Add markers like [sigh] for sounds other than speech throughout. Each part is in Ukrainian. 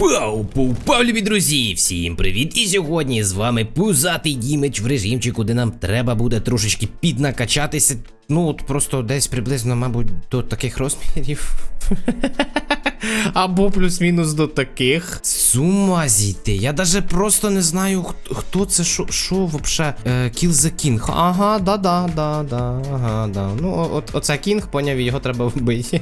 Пау, пау, любі друзі! Всім привіт! І сьогодні з вами пузатий Дімич в режимчику, де нам треба буде трошечки піднакачатися. Ну, от просто десь приблизно, мабуть, до таких розмірів. [laughs] Або плюс-мінус до таких. З ума зійти. Я даже просто не знаю, хто, це, що, що вообще. Kill the King. Ага, да-да, да, да, ага, да. Ну, от, оце Кінг, поняв, його треба вбити.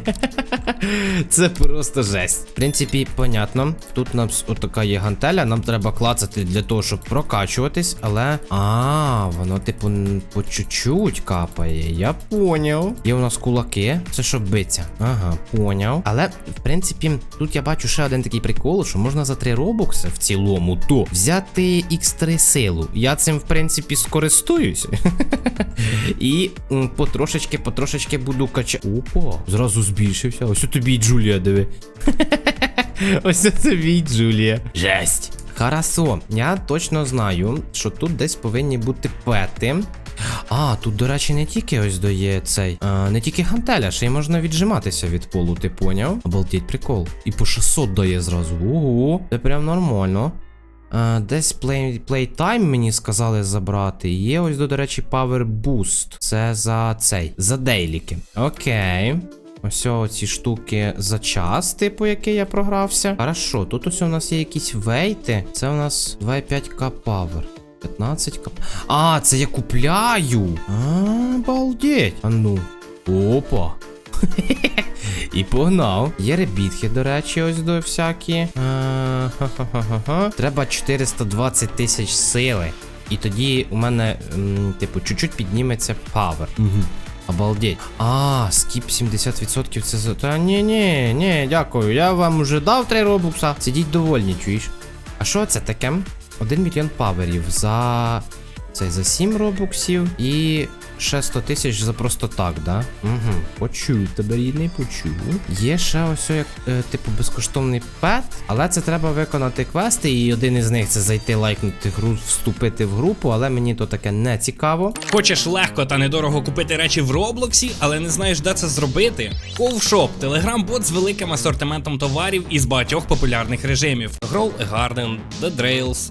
[laughs] Це просто жесть. В принципі, понятно. Тут у нас отака є гантеля, нам треба клацати для того, щоб прокачуватись, але. А, воно, типу, по чуть-чуть капає. Я поняв. Є у нас кулаки. Це щоб биться. Ага, поняв. Але, в принципі, тут я бачу ще один такий прикол, що можна за 3 робокси в цілому, то взяти X3 силу. Я цим, в принципі, скористуюся. [laughs] І потрошечки, потрошечки буду качати. Опа, зразу збільшився. Ось тобі й Джулія, диви. [laughs] Ось тобі й Джулія. Жесть. Хорошо, я точно знаю, що тут десь повинні бути пети. А, тут, до речі, не тільки ось дає цей, а, не тільки гантеля, ще й можна віджиматися від полу, ти поняв? Обалдеть прикол. І по 600 дає зразу. Ого, це прям нормально. А, десь play, Playtime мені сказали забрати. Є ось, до речі, Power Boost. Це за цей, за дейліки. Окей. Ось ці штуки за час, типу, який я програвся. Хорошо, тут ось у нас є якісь вейти. Це у нас 2,5к Power. 15к. А, це я купляю. А, балдеть. А ну. Опа. [laughs] І погнав. Є ребітки, до речі, ось до всякі. Треба 420 тисяч сили. І тоді у мене, м, типу, чуть-чуть підніметься павер. Угу. Обалдеть. А, скіп 70% це за. Та ні, ні, ні, дякую. Я вам уже дав 3 робукса. Сидіть довольні, чуєш? А що це таке? 1 мільйон паверів за. Це за 7 робуксів і ще 100 тисяч за просто так, да? Угу. Почую, тебе рідний почую. Є ще ось як, е, типу, безкоштовний пет, але це треба виконати квести, і один із них це зайти, лайкнути гру, вступити в групу, але мені то таке не цікаво. Хочеш легко та недорого купити речі в Роблоксі, але не знаєш, де це зробити? Ковшоп телеграм-бот з великим асортиментом товарів із багатьох популярних режимів: Grow a Garden, The Drails,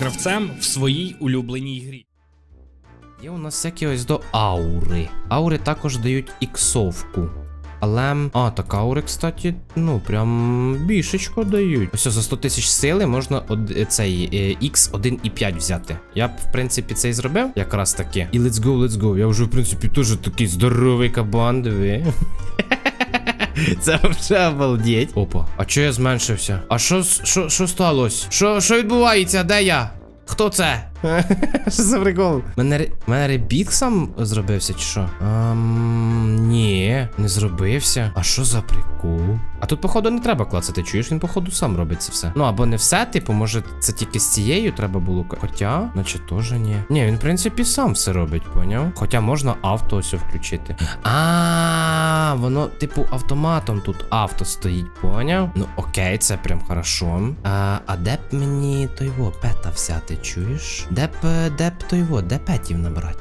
гравцем в своїй улюбленій грі. Є у нас всякі ось до аури. Аури також дають іксовку. Але. А, так аури, кстати, ну, прям бішечко дають. Ось за 100 тисяч сили можна од... е, цей е, X1,5 взяти. Я б, в принципі, це і зробив якраз таки. І let's go, let's go. Я вже, в принципі, теж такий здоровий кабан, диви. [laughs] [laughs] Це вже обалдеть. Опа. А чого я зменшився? А що що, що сталося? Що, що відбувається? Де я? Хто це? Що за прикол? Мене, мене ребіт сам зробився, чи що? Ам, ні, не зробився. А що за прикол? А тут, походу, не треба клацати, чуєш, він, походу, сам робить це все. Ну або не все, типу, може, це тільки з цією треба було. Хоча, наче теж ні. Ні, він, в принципі, сам все робить, поняв? Хоча можна авто ось включити. А, воно, типу, автоматом тут авто стоїть, поняв? Ну окей, це прям хорошо. А, де б мені той пета взяти, чуєш? Де б, е, де б той во, де петів набрати?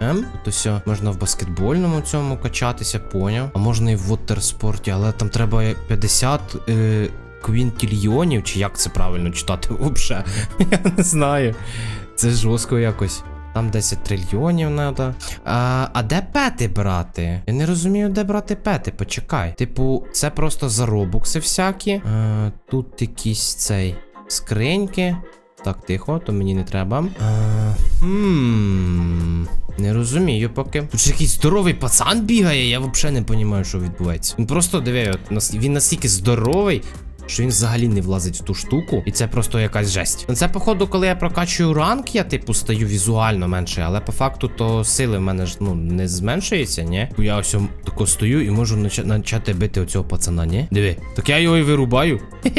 Ем? Тут все можна в баскетбольному цьому качатися, поняв. А можна і в вотерспорті, але там треба 50 е, квінтільйонів, чи як це правильно читати взагалі. [laughs] Я не знаю. Це жорстко якось. Там 10 трильйонів треба. А, а де пети брати? Я не розумію, де брати пети, почекай. Типу, це просто заробокси всякі. А, тут якісь цей скриньки. Так, тихо, то мені не треба. А, хм, не розумію поки. Тут ж якийсь здоровий пацан бігає, я взагалі не розумію, що відбувається. Він просто диви, от, він настільки здоровий. Що він взагалі не влазить в ту штуку, і це просто якась жесть. Ну це, походу, коли я прокачую ранг, я типу стаю візуально менше, але по факту то сили в мене ж ну не зменшується, ні? Я ось тако стою і можу почати бити оцього пацана, ні? Диви, так я його і вирубаю. [laughs]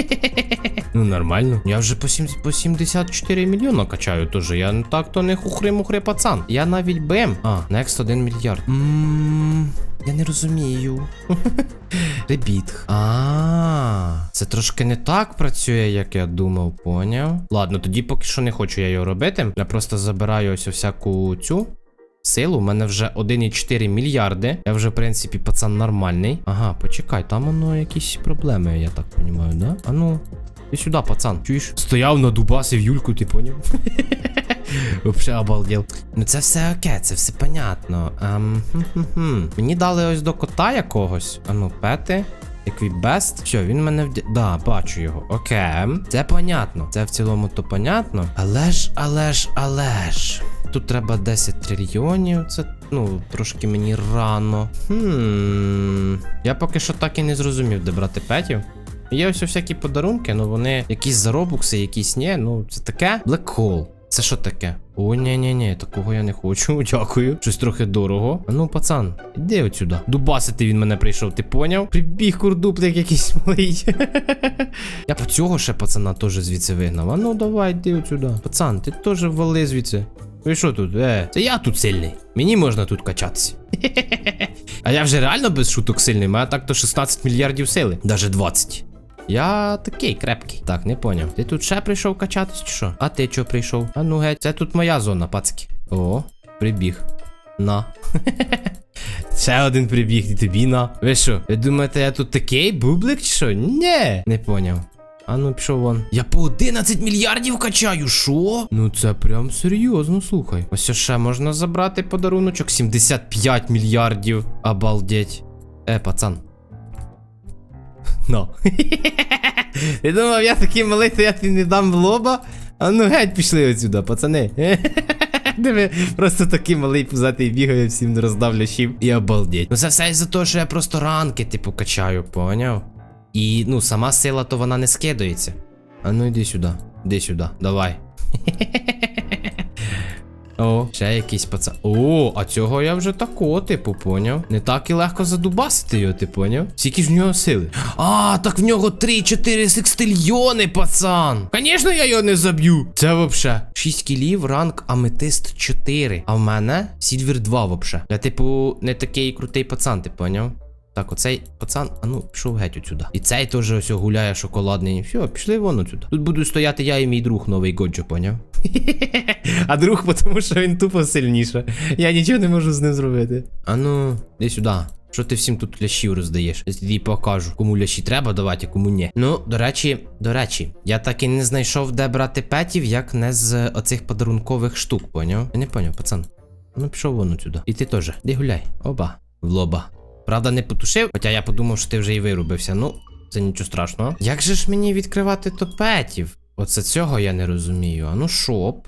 Ну нормально. Я вже по, 7, по 74 мільйона качаю теж. Я так то не хухри-мухри пацан. Я навіть БМ. А, next 1 мільярд. Ммм. Я не розумію. [laughs] Ребіт. А, це трошки не так працює, як я думав, поняв. Ладно, тоді поки що не хочу я його робити. Я просто забираю ось всяку цю. Силу, у мене вже 1,4 мільярди. Я вже, в принципі, пацан нормальний. Ага, почекай, там воно якісь проблеми, я так розумію, да? А ну, ти сюди, пацан. Чуєш? Стояв на дубасив Юльку, ти поняв? [laughs] [laughs] Вообще обалдел. Ну це все окей, це все понятно. Ем, хм-хм-хм. Мені дали ось до кота якогось. А ну, пети. Еквібест. Що, він мене вдя... Да, бачу його. Окей. Це понятно. Це в цілому то понятно. Але ж, але ж, але ж. Тут треба 10 трильйонів. Це, ну, трошки мені рано. Хм. Я поки що так і не зрозумів, де брати петів. Є ось всякі подарунки, ну вони якісь заробукси, якісь ні. Ну, це таке. Black Hole. Це що таке? О, ні ні ні такого я не хочу. [laughs] Дякую. Щось трохи дорого. А ну, пацан, іди отсюда. Дубасити він мене прийшов, ти поняв? Прибіг курдуплик якийсь малий. [laughs] я по цього ще пацана теж звідси вигнав. А ну давай, йди отсюда. Пацан, ти теж вали звідси. Ви що тут? Е, це я тут сильний. Мені можна тут качатися. [laughs] а я вже реально без шуток сильний, мене так то 16 мільярдів сили. Даже 20. Я такий крепкий. Так, не поняв. Ти тут ще прийшов качатись чи що? А ти чого прийшов? А ну геть, це тут моя зона, пацки. О, прибіг. На. [laughs] Ще один прибіг, і тобі на. Ви що? Ви думаєте, я тут такий бублик чи що? Ні, не поняв. А ну пішов вон. Я по 11 мільярдів качаю, що? Ну це прям серйозно, слухай. Ось ще можна забрати подаруночок. 75 мільярдів. Обалдеть. Е, пацан. Ну. Ти думав, я такий малий, то я тобі не дам в лоба? А ну геть пішли отсюда, пацани. Диви, просто такий малий пузатий бігає, всім роздавлящим. І обалдеть. Ну це все із-за того, що я просто ранки, типу, качаю, поняв? І ну, сама сила, то вона не скидається. А ну йди сюди, іди сюди, давай. О, ще якийсь пацан. О, а цього я вже тако, типу, поняв. Не так і легко задубасити його, ти поняв? Скільки ж в нього сили? А, так в нього 3-4 секстильйони, пацан. Звісно, я його не заб'ю. Це вообще. 6 кілів, ранг аметист 4. А в мене Сільвер 2 вообще. Я, типу, не такий крутий пацан, ти поняв? Так, оцей пацан, а ну, пішов геть отсюда. І цей теж ось гуляє шоколадний. Все, пішли вон отсюда. Тут буду стояти я і мій друг новий Годжо, поняв? [laughs] а друг, тому що він тупо сильніше. Я нічого не можу з ним зробити. А ну, іди сюди. Що ти всім тут лящів роздаєш? Я тобі покажу, кому лящі треба давати, а кому ні. Ну, до речі, до речі, я так і не знайшов, де брати петів, як не з оцих подарункових штук, поняв? Я не поняв, пацан. Ну, пішов вон отсюда. І ти теж. Де гуляй. Оба. В лоба. Правда, не потушив, хоча я подумав, що ти вже і вирубився. Ну, це нічого страшного. Як же ж мені відкривати топетів? Оце цього я не розумію. А ну шоп.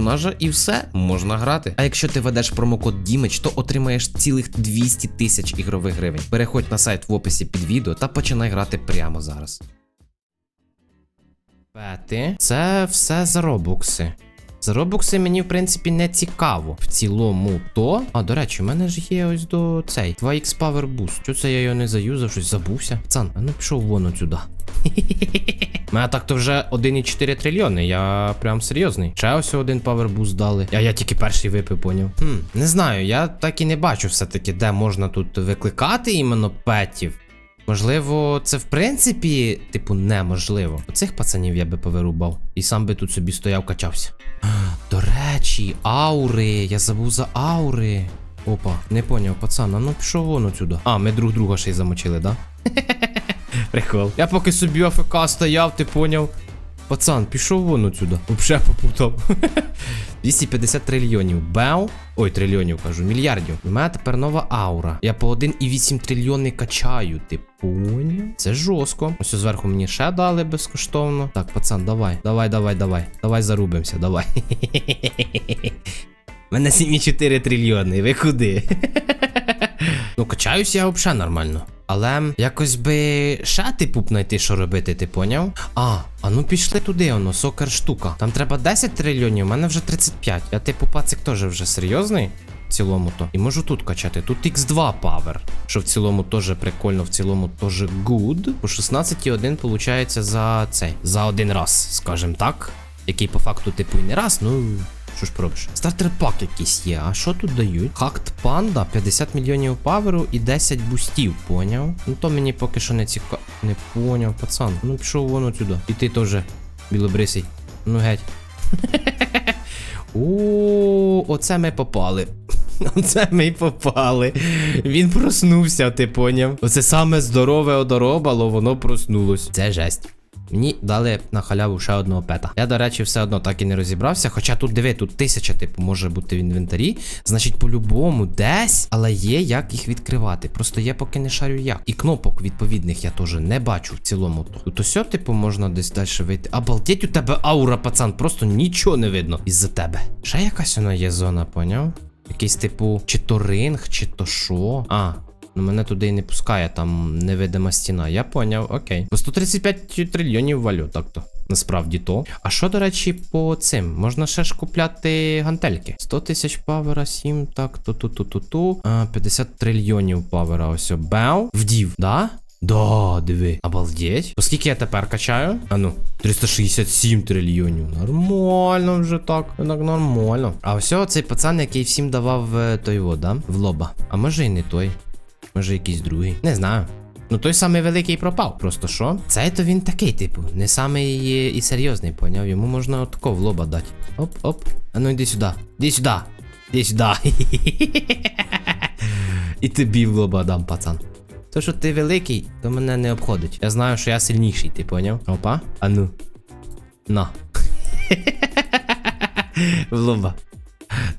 і все можна грати. А якщо ти ведеш промокод Дімич, то отримаєш цілих 200 тисяч ігрових гривень. Переходь на сайт в описі під відео та починай грати прямо зараз. Пети. Це все за робокси. За робокси мені, в принципі, не цікаво. В цілому то. А, до речі, у мене ж є ось до цей 2x Power Boost. Що це я його не заюзав, щось забувся. Пацан, а ну пішов вон отсюда. Мене так-то вже 1,4 трильйони, я прям серйозний. Ще ось один Boost дали. А я тільки перший випив, поняв. Хм, не знаю, я так і не бачу все-таки, де можна тут викликати іменно петів. Можливо, це в принципі, типу, неможливо. Оцих пацанів я би повирубав. І сам би тут собі стояв, качався. [gasps] До речі, аури. Я забув за аури. Опа, не поняв, пацан, а ну пішов воно отсюда. А, ми друг друга ще й замочили, да? [laughs] Прикол. Я поки собі АФК стояв, ти поняв. Пацан, пішов вон отсюда. Вообще попутав. [laughs] 250 трильйонів. Бел. Ой, трильйонів кажу, мільярдів. У мене тепер нова аура. Я по 1,8 трильйони качаю. Ти поняв? Це жорстко. Ось зверху мені ще дали безкоштовно. Так, пацан, давай. Давай, давай, давай. Давай зарубимося, давай. [laughs] У мене 7,4 трильйони. Ви куди? [laughs] Качаюсь я взагалі нормально. Але якось би ще типу знайти, що робити, ти поняв? А, а ну пішли туди, воно, сокер штука. Там треба 10 трильйонів, у мене вже 35. Я типу пацик теж вже серйозний. В цілому то. І можу тут качати. Тут X2 Power. Що в цілому теж прикольно, в цілому теж good. По 16,1 виходить за цей. За один раз, скажем так. Який по факту, типу, і не раз, ну. Що ж пробиш? Стартер пак якийсь є. А що тут дають? Хакт панда, 50 мільйонів паверу і 10 бустів, поняв? Ну то мені поки що не цікаво. Не поняв, пацан. Ну пішов вон отсюда. І ти теж, білобрисий. Ну геть. [laughs] О, оце ми попали. [laughs] Оце ми й попали. Він проснувся, ти поняв? Оце саме здорове одоробало, воно проснулось. Це жесть. Мені дали на халяву ще одного пета. Я, до речі, все одно так і не розібрався. Хоча тут диви, тут тисяча, типу, може бути в інвентарі. Значить, по-любому десь, але є як їх відкривати. Просто я поки не шарю як. І кнопок відповідних я теж не бачу в цілому. Тут усе, типу, можна десь далі вийти. Обалдеть, у тебе аура, пацан, просто нічого не видно із-за тебе. Ще якась вона є зона, поняв? Якийсь типу, чи то ринг, чи то що. А, Ну мене туди і не пускає, там невидима стіна. Я поняв, окей. По 135 трильйонів валю, так то. Насправді то. А що, до речі, по цим? Можна ще ж купляти гантельки. 100 тисяч павера, 7, так, ту-ту-ту-ту-ту. 50 трильйонів павера, ось. Бел. Вдів, да? Да, диви. Обалдеть. Оскільки я тепер качаю? А ну, 367 трильйонів. Нормально вже так. Так нормально. А ось цей пацан, який всім давав е, той во, да? В лоба. А може і не той. Може якийсь другий. Не знаю. Ну той самий великий пропав. Просто що? Цей то він такий, типу, не самий і, серйозний, поняв? Йому можна отако в лоба дати. Оп-оп. А ну йди сюди. Іди сюди. Іди сюди. [laughs] І тобі в лоба дам, пацан. То, що ти великий, то мене не обходить. Я знаю, що я сильніший, ти поняв? Опа. А ну. На. [laughs] В лоба.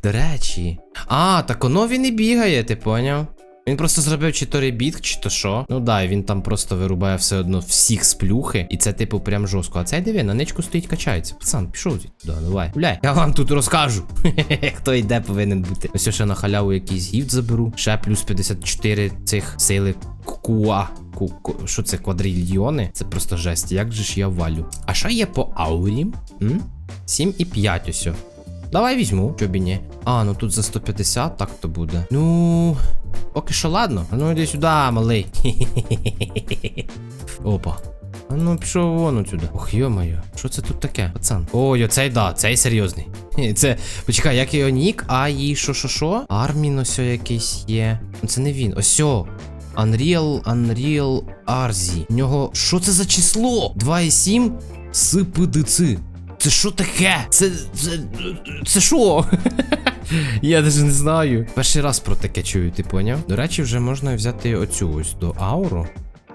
До речі. А, так воно він і бігає, ти поняв? Він просто зробив чи то ребіт, чи то що. Ну да, і він там просто вирубає все одно всіх з плюхи. І це, типу, прям жорстко. А цей диви, на ничку стоїть, качається. Пацан, пішов звідти. Да, давай. Гуляй. Я вам тут розкажу. [laughs] Хто йде, повинен бути. Ось ще на халяву якийсь гіфт заберу. Ще плюс 54 цих сили куа. Ку, ку, що це квадрильйони? Це просто жесть. Як же ж я валю? А що є по аурі? М? 7 і 5 ось. Давай візьму, чобі ні. А, ну тут за 150 так то буде. Ну. Поки що ладно. А ну йди сюди, малий. [laughs] Опа. А ну пішов вон отсюди. Ох, йо-моє, що це тут таке, пацан? Ой, оцей да, цей серйозний. [laughs] Це. Почекай, як його нік, а і що, що, що? Армін ось якийсь є. Ну, Це не він. Ось. о. Unreal, Unreal Arzi. У нього. Що це за число? 2,7 СПДЦ. Це що таке? Це. Це. Це що? [laughs] Я навіть не знаю. Перший раз про таке чую, ти поняв? До речі, вже можна взяти оцю ось до ауру.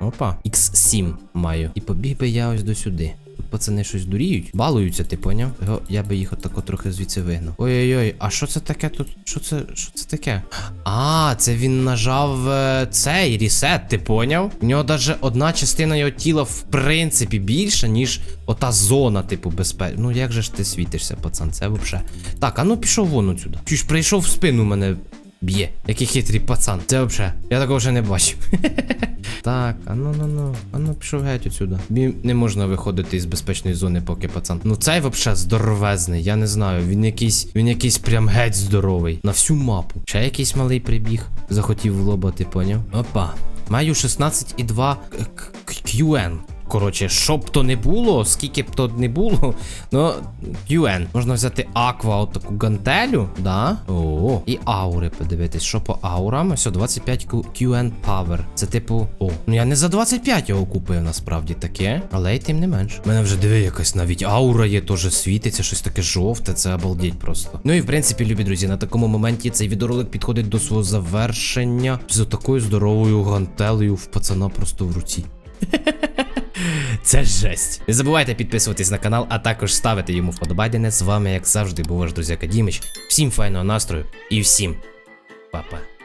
Опа. X7 маю. І побіг би я ось до сюди. Тут пацани щось дуріють. Балуються, ти поняв? Його- Я би їх отако трохи звідси вигнав. Ой-ой-ой, а що це таке тут? Що це? Що це таке? А, це він нажав е, цей ресет, ти поняв? У нього навіть одна частина його тіла в принципі більша, ніж ота зона, типу, безпеки. Ну як же ж ти світишся, пацан? Це взагалі. Так, а ну пішов вон отсюда. Чуєш, прийшов в спину мене. Б'є, який хитрий пацан. Це взагалі. Я такого вже не бачив. [laughs] Так, а ну ну ну. А ну пішов геть отсюда. Бі не можна виходити із безпечної зони, поки пацан. Ну цей взагалі здоровезний, я не знаю. Він якийсь. Він якийсь прям геть здоровий. На всю мапу. Ще якийсь малий прибіг. Захотів влобати, поняв? Опа. Маю 16,2 к- к- QN. Коротше, що б то не було, скільки б то не було, ну, QN. Можна взяти Аква, отаку гантелю, да? О, і аури подивитись. Що по аурам? Ось 25 QN Power. Це типу. О, ну я не за 25 його купив насправді таке, але й тим не менш. У мене вже диви, якась навіть аура є, теж світиться, щось таке жовте, це обалдеть просто. Ну і в принципі, любі друзі, на такому моменті цей відеоролик підходить до свого завершення з такою здоровою гантелею в пацана просто в руці. [laughs] Це жесть. Не забувайте підписуватись на канал, а також ставити йому вподобайдене. З вами, як завжди, був ваш друзяка Дімич. Всім файного настрою і всім па-па.